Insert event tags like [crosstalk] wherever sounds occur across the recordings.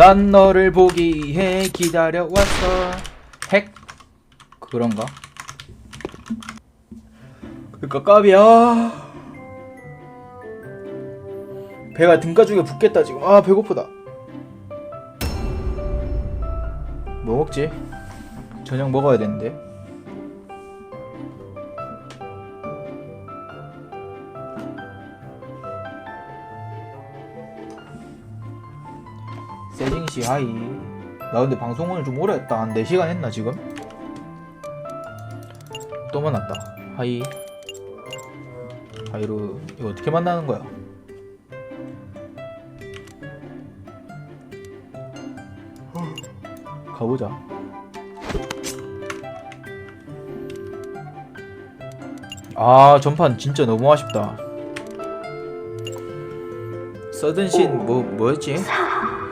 난 너를 보기 위해 기다려왔어. 핵. 그런가? 그니까 까비야. 배가 등가죽에 붙겠다 지금. 아 배고프다. 뭐 먹지? 저녁 먹어야 되는데 씨 하이. 나 근데 방송을 좀 오래 했다. 한 4시간 했나 지금? 또 만났다. 하이. 하이루 이거 어떻게 만나는 거야? 가보자. 아 전판 진짜 너무 아쉽다. 서든신 뭐 뭐였지?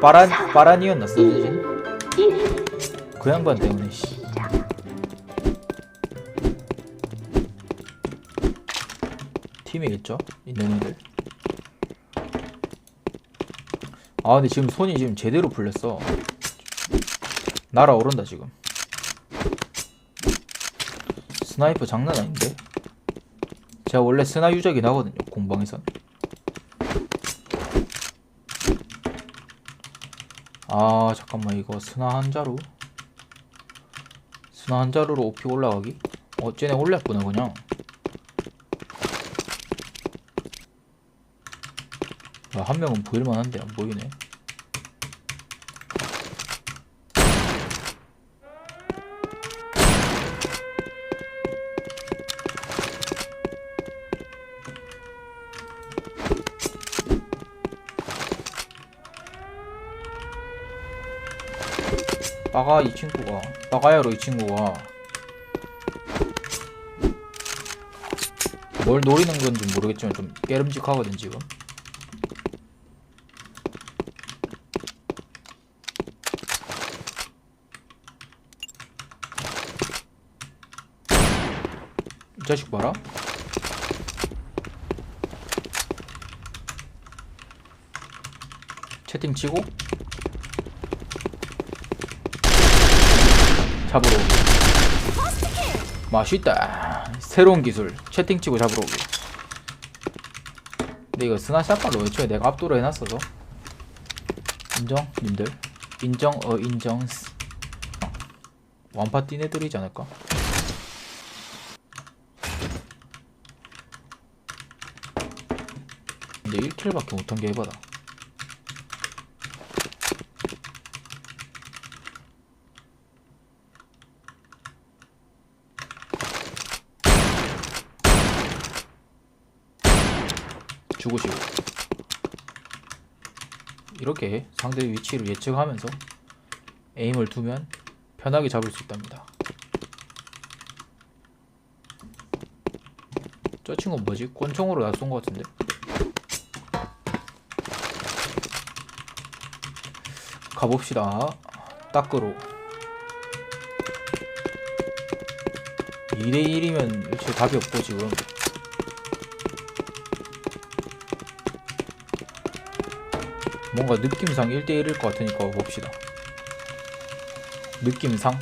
빠란 빠란이었나 서든신? 그 양반 때문에 씨. 팀이겠죠? 있는 애들. 아 근데 지금 손이 지금 제대로 풀렸어. 날아오른다 지금. 스나이퍼 장난 아닌데? 제가 원래 스나 유적이 나거든요 공방에선. 아 잠깐만. 이거 스나 한 자루? 스나 한 자루로 오피 올라가기? 어 쟤네 올렸구나 그냥. 야, 한 명은 보일만한데 안 보이네 빠가 이 친구가. 빠가야로 이 친구가. 뭘 노리는 건지 모르겠지만 좀 깨름직하거든 지금. 이 자식 봐라. 채팅 치고 잡으러 오기 맛있다. 새로운 기술. 채팅 치고 잡으러 오기 근데 이거 스나 샷발로 애초에 내가 압도를 해놨어서. 인정? 님들? 인정? 어 인정. 어. 완파 뛴 애들이지 않을까? 근데 1킬밖에 못한 게 해봐다 죽으시고. 이렇게 상대의 위치를 예측하면서 에임을 두면 편하게 잡을 수 있답니다. 저 친구는 뭐지? 권총으로 나쏜것 같은데? 가봅시다. 따끄로. 2대1이면 일체 답이 없고 지금 뭔가 느낌상 1대1일 것 같으니까 봅시다. 느낌상.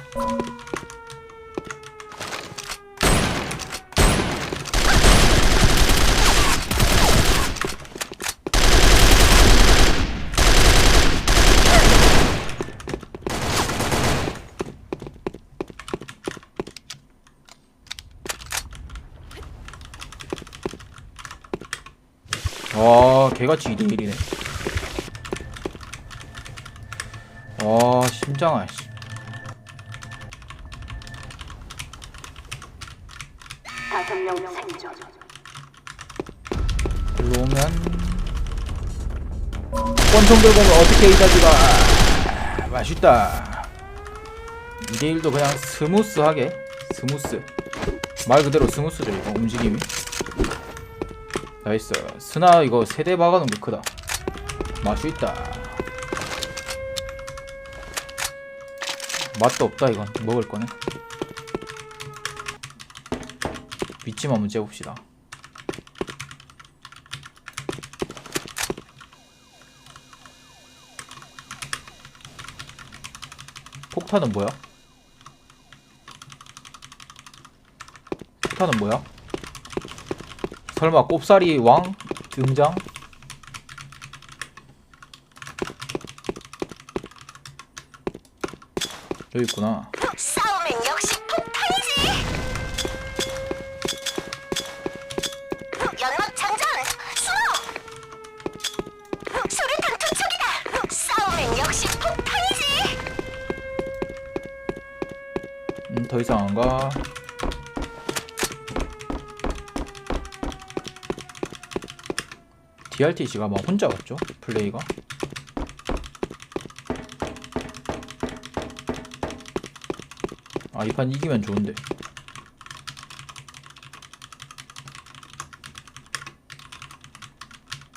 와, 개같이 2대1이네. 와 심장아 씨. 다섯 명 생존. 일로 오면 권총 들고 오면 어떻게 이 자식아? 아, 맛있다. 2대1도 그냥 스무스하게 스무스. 말 그대로 스무스죠 이거 움직임이. 나이스. 스나 이거 세대 박아놓은 게 크다. 맛있다 맛도 없다 이건 먹을 거는 위치만 한번 재봅시다 폭탄은 뭐야? 폭탄은 뭐야? 설마 꼽사리 왕 등장? 여기 있구나. 싸움엔 역시 폭탄이지. 연막 장전 숨어. 수류탄 투척이다. 싸움엔 역시 폭탄이지. 음, 더 이상 안 가. DRTC가 막 혼자 갔죠? 플레이가? 아, 이 판 이기면 좋은데.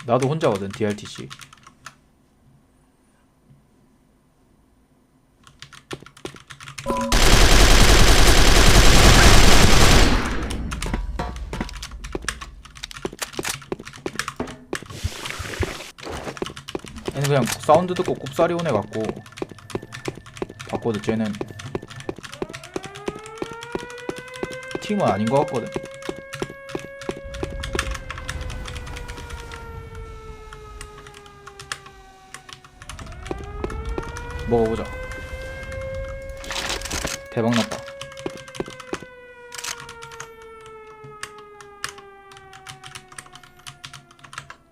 나도 혼자거든, DRTC. 그냥 사운드 듣고 꼽사리 오네 갖고 바꿔도 쟤는 팀은 아닌 것 같거든. 먹어보자. 대박났다.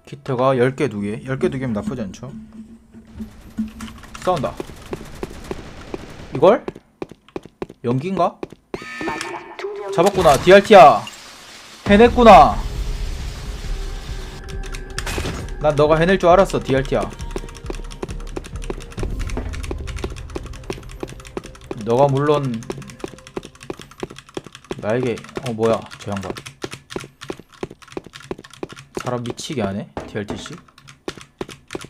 키트가 10개 2개? 10개 2개면 나쁘지 않죠? 싸운다. 이걸? 연기인가? 잡았구나. DRT야 해냈구나. 난 너가 해낼 줄 알았어 DRT야 너가 물론 나에게 어 뭐야 저 양반. 사람 미치게 하네 DRTC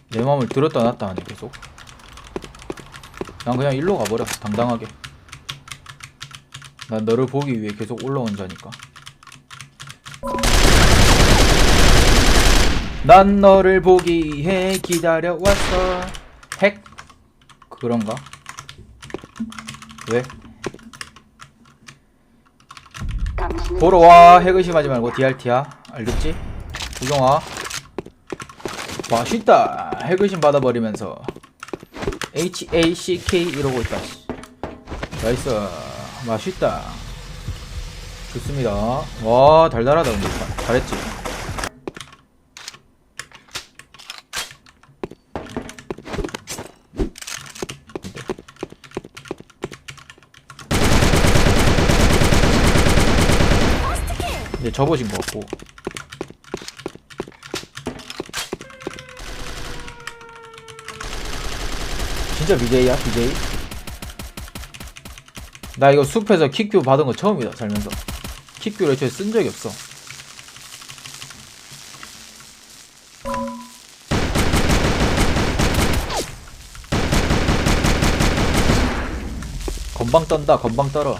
내 마음을 들었다 놨다 하네 계속. 난 그냥 일로 가버려 당당하게 난 너를 보기 위해 계속 올라온 자니까. 난 너를 보기 위해 기다려왔어. 핵? 그런가? 왜? 보러 와. 핵 의심하지 말고 DRT야. 알겠지? 구경아. 맛있다. 핵 의심 받아버리면서 HACK 이러고 있다. 씨. 나이스. 맛있다. 좋습니다. 와, 달달하다, 근데. 잘했지. 이제 접어진 것 같고. 진짜 BJ야, BJ? 나 이거 숲에서 킥뷰 받은 거 처음이다 살면서. 킥뷰를 애초에 쓴 적이 없어. 건방 떤다 건방 떨어.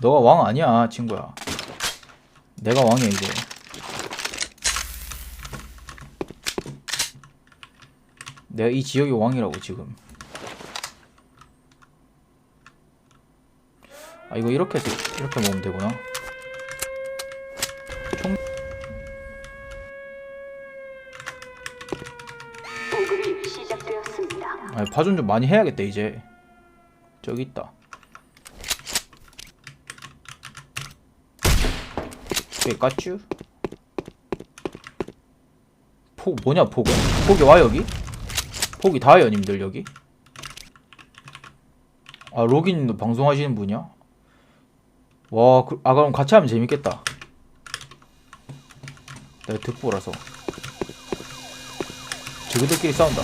너가 왕 아니야 친구야. 내가 왕이야 이제 내가 이 지역의 왕이라고 지금 아 이거 이렇게 해서 이렇게 먹으면 되구나 보급이 시작되었습니다. 아 파전 좀 많이 해야겠다 이제 저기 있다 왜 까쭈? 폭 뭐냐 폭은? 폭이 와 여기? 폭이 다요 님들 여기? 아 로gin님도 방송하시는 분이야? 와, 그, 아 그럼 같이 하면 재밌겠다. 내가 득보라서. 저기들끼리 싸운다.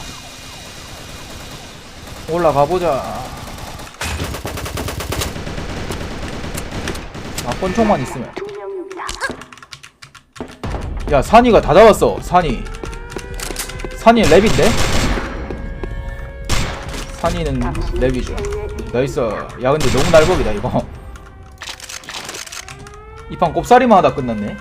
올라가 보자. 아, 권총만 있으면. 야, 산이가 다 잡았어. 산이. 산이 랩인데? 산이는 랩이죠. 나이스. 야, 근데 너무 날먹이다 이거. [laughs] 이 판 꼽사리만 하다 끝났네.